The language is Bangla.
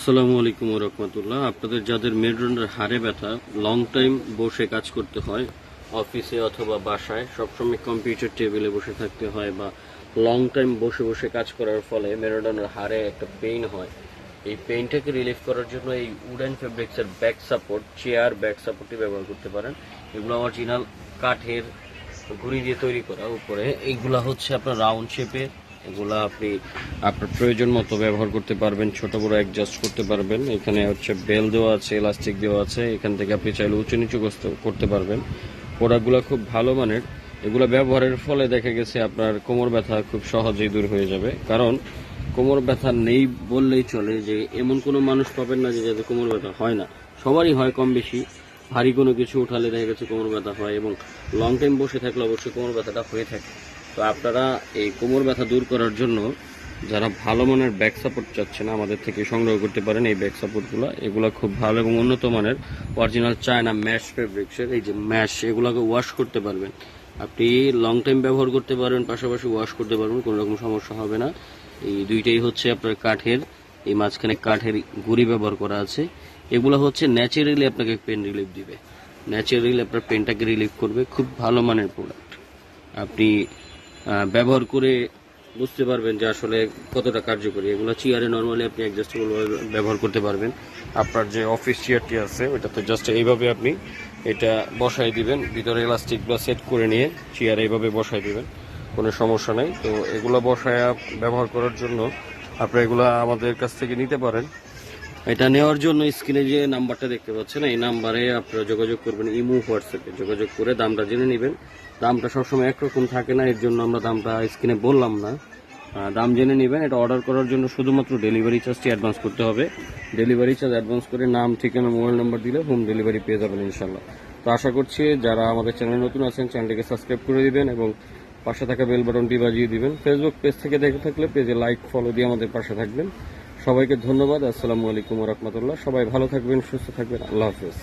আসসালামু আলাইকুম রহমতুল্লাহ। আপনাদের যাদের মেরুদণ্ডের হাড়ে ব্যথা লং টাইম বসে কাজ করতে হয় অফিসে অথবা বাসায়, সবসময় কম্পিউটার টেবিলে বসে থাকতে হয় বা লং টাইম বসে বসে কাজ করার ফলে মেরুদণ্ডের হাড়ে একটা পেইন হয়। এই পেইনটাকে রিলিফ করার জন্য এই উডেন ফেব্রিক্সের ব্যাক সাপোর্ট চেয়ার ব্যাক সাপোর্টটি ব্যবহার করতে পারেন। এগুলো অরিজিনাল কাঠের ঘুড়ি দিয়ে তৈরি করা উপরে। এইগুলা হচ্ছে আপনার রাউন্ড শেপের এগুলা আপনি আপনার প্রয়োজন মতো ব্যবহার করতে পারবেন, ছোট বড় অ্যাডজাস্ট করতে পারবেন। এখানে হচ্ছে বেল দেওয়া আছে ইলাস্টিক দেওয়া আছে। এখান থেকে আপনি চাইলে উঁচু নিচু করতে- পারবেন। প্রোডাক্টগুলো খুব ভালো মানের। এগুলো ব্যবহারের ফলে দেখা গেছে আপনার কোমর ব্যথা খুব সহজেই দূর হয়ে যাবে। কারণ কোমর ব্যথা নেই বললেই চলে যে, এমন কোনো মানুষ পাবেন না যে যাদের কোমর ব্যথা হয় না। সবারই হয় কম বেশি। ভারী কোনো কিছু উঠালে দেখা গেছে কোমর ব্যথা হয় এবং লং টাইম বসে থাকলে অবশ্যই কোমর ব্যথাটা হয়ে থাকে। তো আপনারা এই কোমর ব্যথা দূর করার জন্য যারা ভালো মানের ব্যাক সাপোর্ট চাচ্ছেন আমাদের থেকে সংগ্রহ করতে পারেন এই ব্যাক সাপোর্টগুলো এগুলো খুব ভালো এবং উন্নত মানের অরিজিনাল চায়না ম্যাশ ফেব্রিক্সের এই যে ম্যাশ এগুলোকে ওয়াশ করতে পারবেন। আপনি লং টাইম ব্যবহার করতে পারবেন, পাশাপাশি ওয়াশ করতে পারবেন, কোনো রকম সমস্যা হবে না। এই দুইটাই হচ্ছে আপনার কাঠের, এই মাঝখানে কাঠের গুড়ি ব্যবহার করা আছে। এগুলো হচ্ছে ন্যাচারালি আপনাকে পেন রিলিফ দিবে। ন্যাচারালি আপনার পেনটাকে রিলিফ করবে, খুব ভালো মানের প্রোডাক্ট আপনি ব্যবহার করে বুঝতে পারবেন যে আসলে কতটা কার্যকরী। এগুলো চেয়ারে নর্মালি আপনি অ্যাডজাস্টেবল ব্যবহার করতে পারবেন। আপনার যে অফিস চেয়ারটি আছে, ওইটাতে জাস্ট এইভাবে আপনি এটা বসাই দিবেন। ভিতরে ইলাস্টিকগুলো সেট করে নিয়ে চেয়ারে এইভাবে বসাই দিবেন। কোনো সমস্যা নেই। তো এগুলো বসায় ব্যবহার করার জন্য আপনি এগুলো আমাদের কাছ থেকে নিতে পারেন। এটা নেওয়ার জন্য স্ক্রিনে যে নাম্বারটা দেখতে পাচ্ছেন, এই নাম্বারে আপনারা যোগাযোগ করবেন ইমো, হোয়াটসঅ্যাপে। যোগাযোগ করে দামটা জেনে নেবেন। দামটা সবসময় একরকম থাকে না, এর জন্য আমরা দামটা স্ক্রিনে বললাম না। দাম জেনে নেবেন। এটা অর্ডার করার জন্য শুধুমাত্র ডেলিভারি চার্জটি অ্যাডভান্স করতে হবে। ডেলিভারি চার্জ অ্যাডভান্স করে নাম, ঠিকানা মোবাইল নাম্বার দিলে হোম ডেলিভারি পেয়ে যাবেন ইনশাল্লাহ তো আশা করছি যারা আমাদের চ্যানেল নতুন আছেন চ্যানেলটিকে সাবস্ক্রাইব করে দিবেন এবং পাশে থাকা বেল বাটনটি বাজিয়ে দিবেন। ফেসবুক পেজ থেকে দেখে থাকলে পেজে লাইক ফলো দিয়ে আমাদের পাশে থাকবেন। সবাইকে ধন্যবাদ। আসসালামু আলাইকুম রহমতুল্লাহ। সবাই ভালো থাকবেন সুস্থ থাকবেন। আল্লাহ হাফেজ।